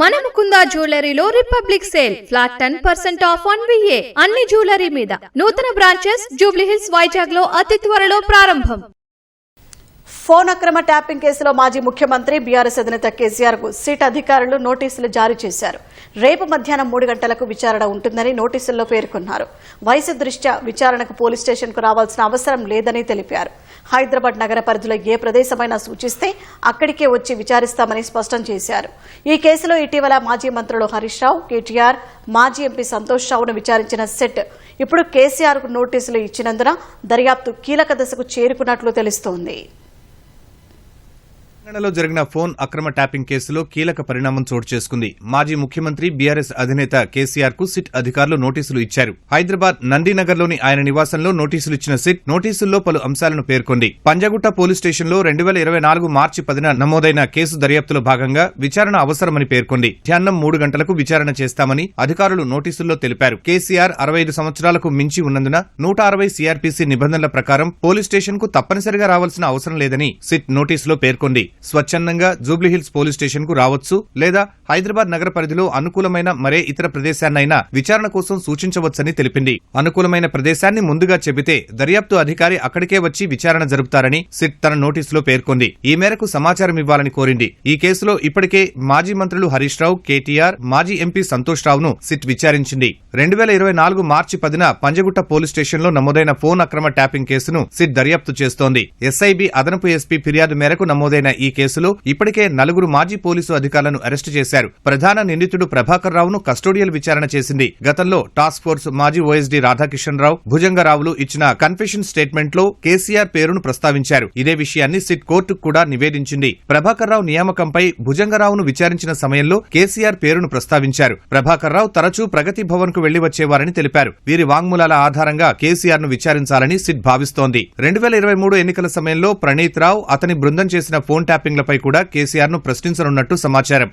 మన Mukunda జ్యువెలరీలో republic sale. Flat ten percent off on VA. అన్ని jewellery మీద. నూతన బ్రాంచెస్ జూబ్లీ హిల్స్ వైజాగ్లో అతి త్వరలో ప్రారంభం. ఫోన్ అక్రమ ట్యాపింగ్ కేసులో మాజీ ముఖ్యమంత్రి బీఆర్ఎస్ అధినేత కేసీఆర్కు సిట్ అధికారులు నోటీసులు జారీ చేశారు. రేపు మధ్యాహ్నం మూడు గంటలకు విచారణ ఉంటుందని నోటీసుల్లో పేర్కొన్నారు. వయసు దృష్ట్యా విచారణకు పోలీస్ స్టేషన్కు రావాల్సిన అవసరం లేదని తెలిపారు. హైదరాబాద్ నగర పరిధిలో ఏ ప్రదేశమైనా సూచిస్తే అక్కడికే వచ్చి విచారిస్తామని స్పష్టం చేశారు. ఈ కేసులో ఇటీవల మాజీ మంత్రులు హరీష్ రావు కేటీఆర్ మాజీ ఎంపీ సంతోష్ రావును విచారించిన సెట్. ఇప్పుడు కేసీఆర్కు నోటీసులు ఇచ్చినందున దర్యాప్తు కీలక దశకు చేరుకున్నట్లు తెలుస్తోంది. తెలంగాణలో జరిగిన ఫోన్ అక్రమ ట్యాపింగ్ కేసులో కీలక పరిణామం చోటు చేసుకుంది. మాజీ ముఖ్యమంత్రి బీఆర్ఎస్ అధినేత కేసీఆర్కు సిట్ అధికారులు నోటీసులు ఇచ్చారు. హైదరాబాద్ నందీనగర్లోని ఆయన నివాసంలో నోటీసులు ఇచ్చిన సిట్ నోటీసుల్లో పలు అంశాలను పేర్కొంది. పంజగుట్ట పోలీస్ స్టేషన్లో రెండు వేల ఇరవై నాలుగు మార్చి పదిన నమోదైన కేసు దర్యాప్తులో భాగంగా విచారణ అవసరమని పేర్కొంది. మధ్యాహ్నం మూడు గంటలకు విచారణ చేస్తామని అధికారులు నోటీసుల్లో తెలిపారు. కేసీఆర్ అరవై ఐదు సంవత్సరాలకు మించి ఉన్నందున నూట అరవై సీఆర్పీసీ నిబంధనల ప్రకారం పోలీస్ స్టేషన్కు తప్పనిసరిగా రావాల్సిన అవసరం లేదని సిట్ నోటీసులో పేర్కొంది. స్వచ్ఛందంగా జూబ్లీహిల్స్ పోలీస్ స్టేషన్కు రావచ్చు లేదా హైదరాబాద్ నగర పరిధిలో అనుకూలమైన మరే ఇతర ప్రదేశాన్నైనా విచారణ కోసం సూచించవచ్చని తెలిపింది. అనుకూలమైన ప్రదేశాన్ని ముందుగా చెబితే దర్యాప్తు అధికారి అక్కడికే వచ్చి విచారణ జరుపుతారని సిట్ తన నోటీసులో పేర్కొంది. ఈ మేరకు సమాచారం ఇవ్వాలని కోరింది. ఈ కేసులో ఇప్పటికే మాజీ మంత్రులు హరీష్ రావు కేటీఆర్ మాజీ ఎంపీ సంతోష్ రావును సిట్ విచారించింది. రెండు వేల ఇరవై నాలుగు మార్చి పదిన పంజగుట్ట పోలీస్ స్టేషన్లో నమోదైన ఫోన్ అక్రమ ట్యాపింగ్ కేసును సిట్ దర్యాప్తు చేస్తోంది. ఎస్ఐబి అదనపు ఎస్పీ ఫిర్యాదు మేరకు నమోదైన ఈ కేసులో ఇప్పటికే నలుగురు మాజీ పోలీసు అధికారులను అరెస్టు చేశారు. ప్రధాన నిందితుడు ప్రభాకర్ రావును కస్టోడియల్ విచారణ చేసింది. గతంలో టాస్క్ ఫోర్స్ మాజీ ఓఎస్డీ రాధాకిషన్ రావు భుజంగరావులు ఇచ్చిన కన్ఫెషన్ స్టేట్మెంట్లో కేసీఆర్ పేరును ప్రస్తావించారు. ఇదే విషయాన్ని సిట్ కోర్టుకు కూడా నివేదించింది. ప్రభాకర్ రావు నియామకంపై భుజంగరావును విచారించిన సమయంలో కేసీఆర్ పేరును ప్రస్తావించారు. ప్రభాకర్ రావు తరచూ ప్రగతి భవన్కు వెళ్ళి వచ్చేవారని తెలిపారు. వీరి వాంగ్మూలాల ఆధారంగా కేసీఆర్ను విచారించాలని సిట్ భావిస్తోంది. రెండు వేల ఇరవై మూడు ఎన్నికల సమయంలో ప్రణీత్ రావు అతని బృందం చేసిన ఫోన్ ట్యాపింగ్లపై కూడా కేసీఆర్ను ప్రశ్నించనున్నట్టు సమాచారం.